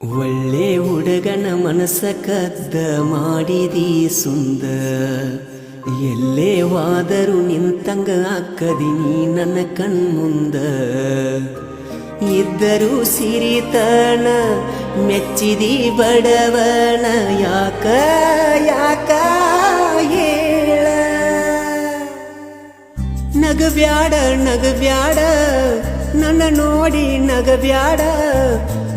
ಒಳ್ಳೆ ಹುಡುಗನ ಮನಸ್ಸ ಕದ್ದ ಮಾಡಿದಿ ಸುಂದ ಎಲ್ಲೇ ವಾದರು ನಿಂತಂಗ ಅಕ್ಕದಿ ನೀ ನನ್ನ ಕಣ್ಮುಂದ ಇದ್ದರೂ ಸಿರಿತನ ಮೆಚ್ಚಿದಿ ಬಡವನ ಯಾಕ ಯಾಕ ಹೇಳ ನಗಬ್ಯಾಡ ನಗಬ್ಯಾಡ ನನ್ನ ನೋಡಿ ನಗಬ್ಯಾಡ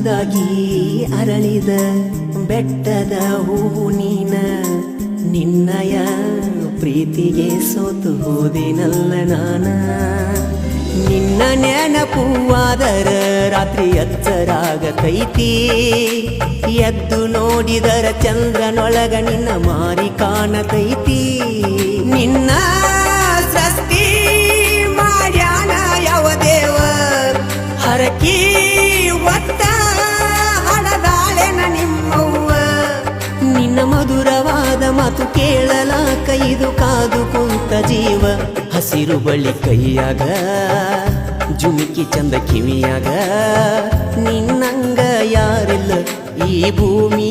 ಚಂದಾಗಿ ಅರಳಿದ ಬೆಟ್ಟದ ಹೂವು ನೀನ. ನಿನ್ನಯ ಪ್ರೀತಿಗೆ ಸೋತು ಹೋದಿನಲ್ಲ ನಾನ. ನಿನ್ನ ನೆನಪುವಾದರ ರಾತ್ರಿ ಎಚ್ಚರಾಗತೈತಿ ಎದ್ದು ನೋಡಿದರ ಚಂದ್ರನೊಳಗ ನಿನ್ನ ಮಾರಿ ಕಾಣತೈತಿ. ನಿನ್ನ ಮಾತು ಕೇಳಲ ಕೈದು ಕಾದು ಕುಂತ ಜೀವ. ಹಸಿರು ಬಳಿ ಕೈಯಾಗ, ಜುಮಿಕಿ ಚಂದ ಕಿವಿಯಾಗ. ನಿನ್ನಂಗ ಯಾರಿಲ್ಲ ಈ ಭೂಮಿ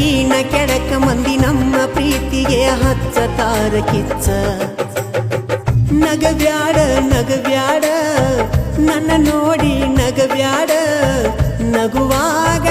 ನಡಕಿನ ಕೆಡಕ ಮಂದಿ ನಮ್ಮ ಪ್ರೀತಿಗೆ ಹಚ್ಚ ತಾರ ಕಿಚ್ಚ. ನಗವ್ಯಾಡ ನಗವ್ಯಾಡ ನನ್ನ ನೋಡಿ ನಗವ್ಯಾಡ. ನಗುವಾಗ